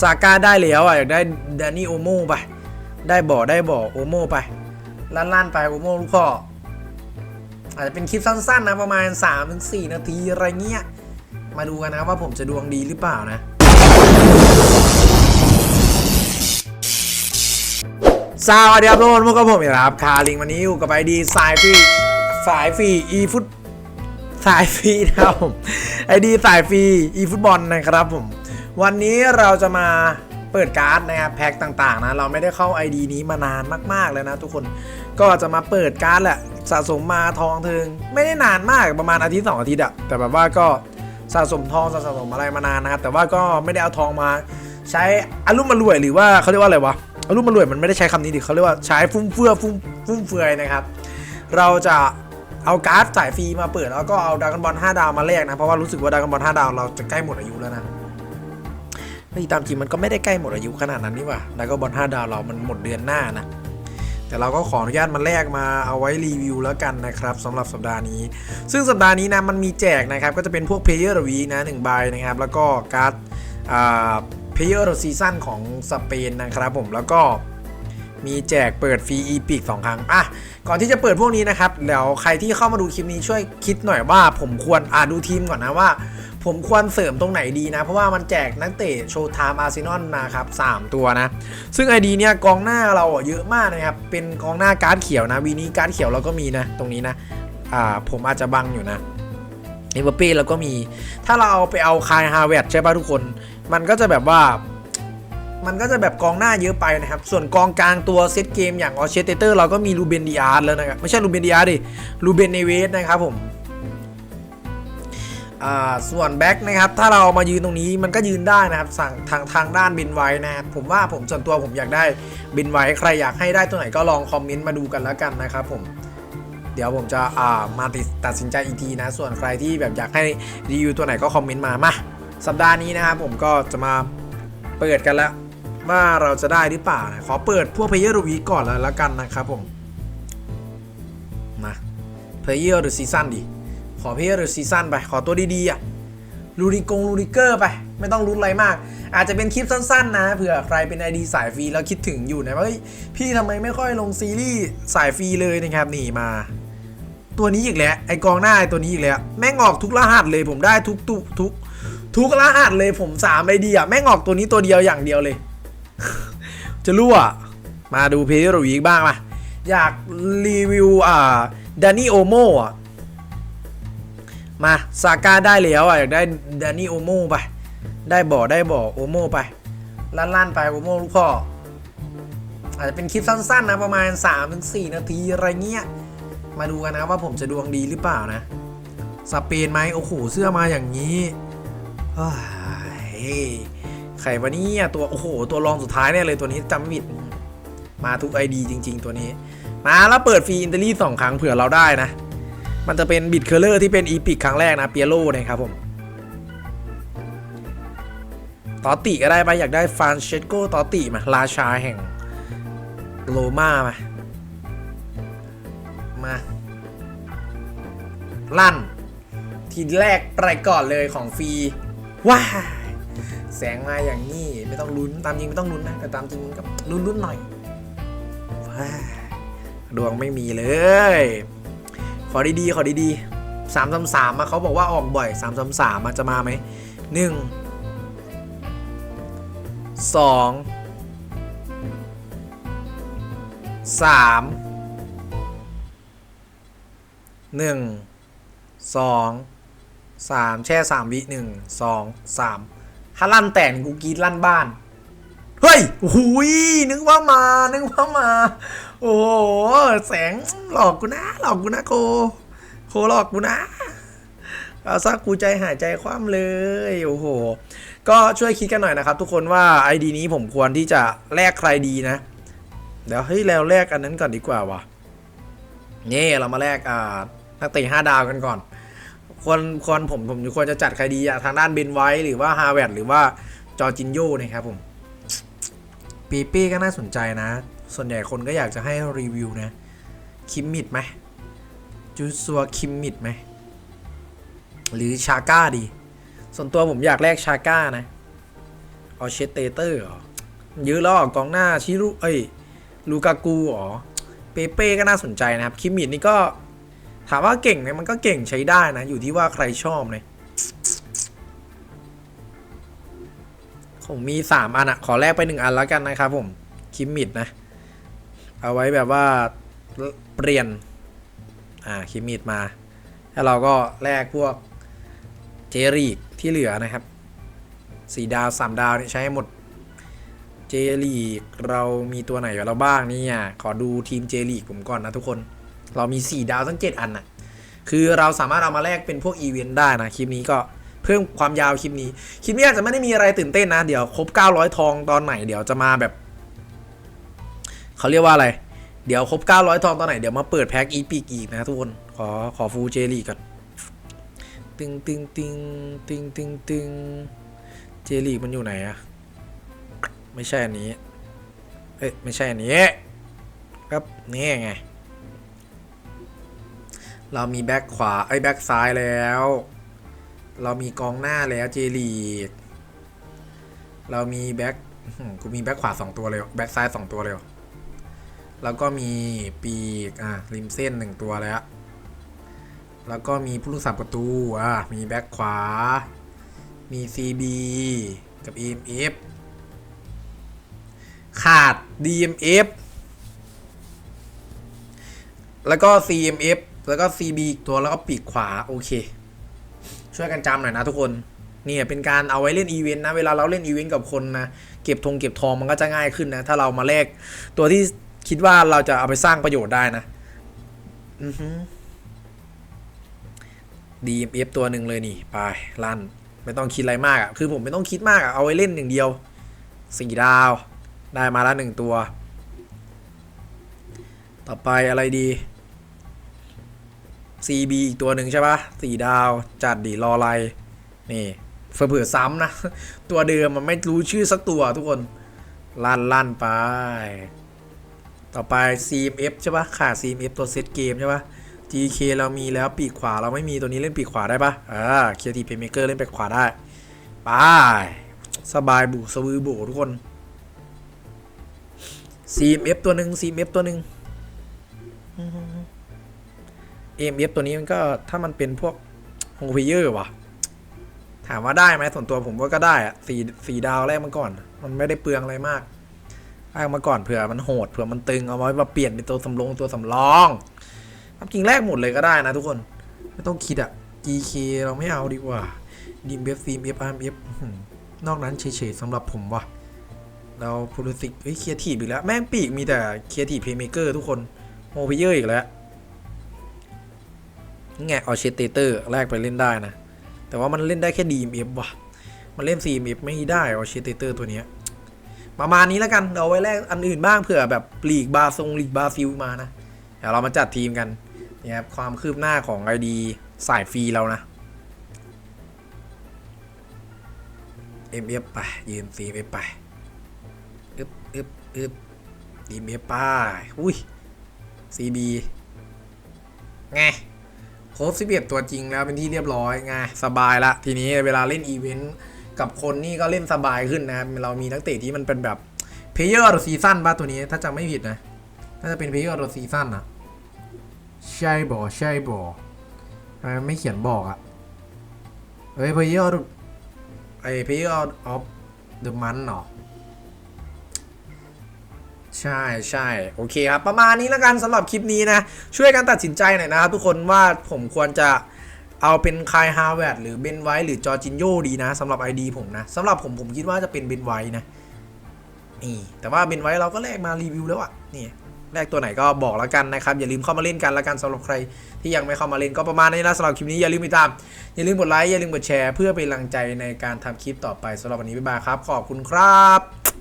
ซาก้าได้แล้วอะอยากได้ดานี่โอโม่ไป ได้บ่อได้บ่อโอโม่ไปลั่นๆไปโอโม่ลูกพ่ออาจจะเป็นคลิปสั้นๆนะประมาณ 3-4 นาทีอะไรเงี้ย มาดูกันนะว่าผมจะดวงดีหรือเปล่านะ สวัสดีครับทุกคนพวกกับผมอีกครับ คาลิงวันนี้อยู่กับไอดีสายฟรีสายฟรีอีฟุตสายฟรีนะครับผมไอดีสายฟรีอีฟุตบอลนะครับผม วันนี้เราจะมาเปิดการ์ดนะครับแพ็คต่างๆนะเราไม่ได้เข้า ID นี้มานานมากๆเลยนะทุกคนก็จะมาเปิดการ์ดแหละสะสมมาทองเทิงไม่ได้นานมากประมาณอาทิตย์สองอาทิตย์อะแต่แบบว่าก็สะสมทองสะสมอะไรมานานนะครับแต่ว่าก็ไม่ได้เอาทองมา ใช้อารมณ์มารวยหรือว่าเขาเรียกว่าอะไรวะอารมณ์มารวยมันไม่ได้ใช้คำนี้ดิเขาเรียกว่าใช้ฟุ่มเฟือยฟุ่มฟุ่มเฟือยนะครับ เราจะเอาการ์ดสายฟรีมาเปิดแล้วก็เอาดากันบอล5ดาวมาแลกนะเพราะว่ารู้สึกว่าดากันบอล5ดาวเราจะใกล้หมดอายุแล้วนะ ฮ้ยตามจริงมันก็ไม่ได้ใกล้หมดอายุขนาดนั้นนี่ว่าดรากันบอล5ดาวเรามันหมดเดือนหน้านะ แต่เราก็ขออนุญาตมาแลกมาเอาไว้รีวิวแล้วกันนะครับสำหรับสัปดาห์นี้ ซึ่งสัปดาห์นี้นะมันมีแจกนะครับ ก็จะเป็นพวก Player of the Week นะหนึ่งใบนะครับ แล้วก็การ์ดอ่า Player of the Season ของสเปนนะครับผมแล้วก็มีแจกเปิดฟรีอีพิกสองครั้ง อะ ก่อนที่จะเปิดพวกนี้นะครับ เดี๋ยวใครที่เข้ามาดูคลิปนี้ช่วยคิดหน่อยว่าผมควรอ่าดูทีมก่อนนะว่า ผมควรเสริมตรงไหนดีนะ เพราะว่ามันแจกนักเตะโชว์ไทม์อาร์เซนอลนะครับ3ตัวนะ ซึ่ง ID เนี่ยกองหน้าเราเยอะมากนะครับ เป็นกองหน้าการ์ดเขียวนะวีนี้การ์ดเขียวเราก็มีนะ ตรงนี้นะอ่าผมอาจจะบังอยู่นะเอเวอร์เป้เราก็มี ถ้าเราเอาไปเอาคายฮาเวดใช่ป่ะทุกคน มันก็จะแบบว่า มันก็จะแบบกองหน้าเยอะไปนะครับ ส่วนกองกลางตัวเซตเกมอย่างออเชเตเตอร์เราก็มีลูเบนดิอาร์แล้วนะครับ ไม่ใช่ลูเบนดิอาร์ดิ ลูเบนเนเวสนะครับผม ส่วนแบ็คนะครับถ้าเรามายืนตรงนี้มันก็ยืนได้นะครับสั่งทางทางด้านบินไว้นะครับผมว่าผมส่วนตัวผมอยากได้บินไว้ใครอยากให้ได้ตัวไหนก็ลองคอมเมนต์มาดูกันแล้วกันนะครับผมเดี๋ยวผมจะอ่ามาติดตัดสินใจอีกทีนะ ส่วนใครที่แบบอยากให้รีวิวตัวไหนก็คอมเมนต์มามาสัปดาห์นี้นะครับผมก็จะมาเปิดกันแล้วว่าเราจะได้หรือเปล่านะขอเปิดพวกเพลเยอร์วีก่อนเลยแล้วกันนะครับผมมาเพลเยอร์หรือซีซั่นดิข อเพเยอร์หรือซีซั่นไป ขอตัวดีๆอะลูดิกงลูดิเกอร์ไป ไม่ต้องรุ้นอะไรมาก อาจจะเป็นคลิปสั้น ๆ นะเผื่อใครเป็น ID สายฟรีแล้วคิดถึงอยู่นะว่าพี่ทำไมไม่ค่อยลงซีรีส์สายฟรีเลยนะครับนี่มา ตัวนี้อีกแล้วไอกองหน้าไอตัวนี้อีกแล้วแม่งออกทุกรหัสเลยผมได้ทุกทุกทุกทุกรหัสเลยผมสามไอเดียแม่งออกตัวนี้ตัวเดียวอย่างเดียวเลย จะรู้อะมาดูเพย์โรวีกบ้างมาอยากรีวิวอ่าดานี่โอโมอะ มาซาก้าได้แล้วอะอยากได้แดานี่โอโม่ไป ได้บ่อได้บ่อโอโม่ไปลั่นๆไปโอโม่ลูกพ่ออาจจะเป็นคลิปสั้นๆนะประมาณ 3-4 นาทีอะไรเงี้ย มาดูกันนะว่าผมจะดวงดีหรือเปล่านะสเปนไหมโอ้โหเสื้อมาอย่างนี้เฮ้ยใครวะเนี่ยตัวโอ้โหตัวรองสุดท้ายเนี่ยเลยตัวนี้จำไม่ผิดมาทุก ID จริง ๆ ตัวนี้ มาแล้วเปิดฟรีอินเตอรี่สองครั้งเผื่อเราได้นะ มันจะเป็นบิดเคอร์เลอร์ที่เป็นอีพิกครั้งแรกนะเปียโรนะครับผมตอติก็ได้ไปอยากได้ฟานเชสโกตอติมาราชาแห่งโรม่ามามาลั่น ทีแรกไปก่อนเลยของฟรีว้าแสงมาอย่างนี้ไม่ต้องลุ้นตามจริงไม่ต้องลุ้นนะแต่ตามจริงมันก็ลุ้นลุ้นๆหน่อยว้ายดวงไม่มีเลย ขอดีๆขอดีๆสามสามสามมาเขาบอกว่าออกบ่อยสามสามสามมาจะมาไหมหนึ่งสองสามหนึ่งสองสามแช่สามวิหนึ่งสองสามถ้าลั่นแต่งกูกรีดลั่นบ้าน เฮ้ยหูยนึกว่ามา นึกว่ามา โอ้โหแสงหลอกกูนะ หลอกกูนะโค โคหลอกกูนะเอาซะกูใจหายใจคว่ำเลย โอ้โห ก็ช่วยคิดกันหน่อยนะครับทุกคนว่า ID นี้ผมควรที่จะแลกใครดีนะ เดี๋ยวเฮ้ยแล้วแลกอันนั้นก่อนดีกว่าวะนี่เรามาแลกอ่านักเตะห้าดาวกันก่อน ควรควรผมผมควรจะจัดใครดีอะทางด้านเบนไว้หรือว่าฮาเวร์ดหรือว่าจอจินโยนะครับผม ปีเป้ก็น่าสนใจนะ ส่วนใหญ่คนก็อยากจะให้รีวิวนะ คิมมิดไหมจูซัวคิมมิดไหม หรือชาก้าดี ส่วนตัวผมอยากแลกชาก้านะออเชสเตเตอร์เหรอเยอะแล้อกองหน้าชิรุเอ้ย ลูกากูเหรอ เปเป้ก็น่าสนใจนะครับ คิมมิดนี่ก็ถามว่าเก่งเนี่ยมันก็เก่งใช้ได้นะ อยู่ที่ว่าใครชอบเนี่ย ผมมีสามอันอะขอแลกไปหนึ่งอันแล้วกันนะครับผม คิมมิดนะ เอาไว้แบบว่าเปลี่ยน อ่า คิมมิดมา แล้วเราก็แลกพวกเจรีกที่เหลือนะครับสี่ดาวสามดาวนี่ใช้ให้หมด เจลีกเรามีตัวไหนกับเราบ้างเนี่ย ขอดูทีมเจลีกผมก่อนนะทุกคน เรามี4ดาวทั้ง7อันนะคือเราสามารถเอามาแลกเป็นพวกอีเวนต์ได้นะ คลิปนี้ก็ เพิ่มความยาวคลิปนี้ คลิปนี้อาจจะไม่ได้มีอะไรตื่นเต้นนะ เดี๋ยวครบ 900 ทองตอนไหน เดี๋ยวจะมาแบบ เขาเรียกว่าอะไร เดี๋ยวครบ 900 ทองตอนไหน เดี๋ยวมาเปิดแพ็กอีพิกอีกนะทุกคน ขอขอฟูเจลีก่อน ตึงตึงตึงตึงตึงตึงเจลีมันอยู่ไหนอะไม่ใช่อันนี้ เอ้ยไม่ใช่อันนี้ ครับนี่ไง เรามีแบ็คขวาไอ้แบ็คซ้ายแล้ว เรามีกองหน้าแล้วเจลีกเรามีแบ็คกูมีแบ็คขวาสองตัวเลยแบ็คซ้ายสองตัวเลยแล้วก็มีปีกอะริมเส้นหนึ่งตัวแล้ว แล้วก็มีผู้รักษาประตูอะมีแบ็คขวา มี CB กับ EMF ขาด DMF แล้วก็ CMF แล้วก็ CB อีกตัวแล้วก็ปีกขวา โอเค ช่วยกันจำหน่อยนะทุกคนเนี่ยเป็นการเอาไว้เล่นอีเวนต์นะ เวลาเราเล่นอีเวนต์กับคนนะเก็บธงเก็บทองมันก็จะง่ายขึ้นนะ ถ้าเรามาแลกตัวที่คิดว่าเราจะเอาไปสร้างประโยชน์ได้นะอือฮึ DMF ตัวหนึ่งเลยนี่ไปลั่นไม่ต้องคิดอะไรมากอะคือผมไม่ต้องคิดมากอะเอาไว้เล่นอย่างเดียวสี่ดาว ได้มาแล้วหนึ่งตัว ต่อไปอะไรดี CB อีกตัวหนึ่งใช่ปะสี่ดาวจัดดีรออะไรนี่เผื่อซ้ำนะ ตัวเดิมมันไม่รู้ชื่อสักตัวทุกคน ลั่นลั่นไป ต่อไป CMF ใช่ปะขาด CMF ตัวเซตเกมใช่ปะ GK เรามีแล้วปีกขวาเราไม่มีตัวนี้เล่นปีกขวาได้ปะอ่า Creative Playmaker เล่นปีกขวาได้ไปสบายบุสวือบุทุกคน CMF ตัวหนึ่ง CMF ตัวหนึ่ง AMF ตัวนี้มันก็ถ้ามันเป็นพวกโฮเพเยอร์ว่ะ ถามว่าได้ไหมส่วนตัวผมว่าก็ได้อะสี่สี่ดาวแรกมาก่อน มันไม่ได้เปลืองอะไรมากแรกมาก่อนเผื่อมันโหดเผื่อมันตึงเอาไว้มาเปลี่ยนเป็นตัวสำรองตัวสำรองความจริงแรกหมดเลยก็ได้นะทุกคนไม่ต้องคิดอะ GK เราไม่เอาดีกว่า DMF CMF RMF อื้อหือนอกนั้นเฉยๆสำหรับผมว่ะเราโพลิสิกเฮ้ยเคียร์ทีอีกแล้ว แม่งปีกมีแต่เคียร์ทีเพย์เมเกอร์ทุกคนโฮเพเยอร์อีกแล้ว นี่ไงออเชเตเตอร์แรกไปเล่นได้นะ แต่ว่ามันเล่นได้แค่ DMF ว่ะ มันเล่น CMF ไม่ได้ออเชเตเตอร์ตัวเนี้ยประมาณนี้แล้วกันเราไว้แลกอันอื่นบ้างเผื่อแบบลีกบาซงลีกบาฟิลมานะเดี๋ยวเรามาจัดทีมกันนี่ครับความคืบหน้าของ ID สายฟรีเรานะ MF ไปยืน CMF ไปอึบอึบอึบ DMF ไปอุ้ย CB ไง ครบ11 ตัวจริงแล้วเป็นที่เรียบร้อยไงสบายละ ทีนี้เวลาเล่นอีเวนต์กับคนนี่ก็เล่นสบายขึ้นนะครับเรามีนักเตะที่มันเป็นแบบเพย์เยอร์ซีซั่นป่ะตัวนี้ถ้าจำไม่ผิดนะน่าจะเป็นเพย์เยอร์ซีซั่นนะใช่บอใช่บอทำไมไม่เขียนบอกอะเฮ้ยเพย์เยอร์ไอเพย์เยอร์ออฟเดอะมันเหรอ ใช่ใช่โอเคครับ ประมาณนี้แล้วกันสำหรับคลิปนี้นะ ช่วยกันตัดสินใจหน่อยนะครับทุกคนว่าผมควรจะเอาเป็นคายฮาร์แวร์ดหรือเบนไวท์หรือจอจินโยดีนะสำหรับ ID ผมนะสำหรับผมผมคิดว่าจะเป็นเบนไวท์นะนี่แต่ว่าเบนไวท์เราก็แลกมารีวิวแล้วอะนี่แลกตัวไหนก็บอกแล้วกันนะครับ อย่าลืมเข้ามาเล่นกันแล้วกันสำหรับใครที่ยังไม่เข้ามาเล่นก็ประมาณนี้นะสำหรับคลิปนี้อย่าลืมติดตาม อย่าลืมกดไลค์อย่าลืมกดแชร์เพื่อเป็นกำลังใจในการทำคลิปต่อไปสำหรับวันนี้บ๊ายบายครับ ขอบคุณครับ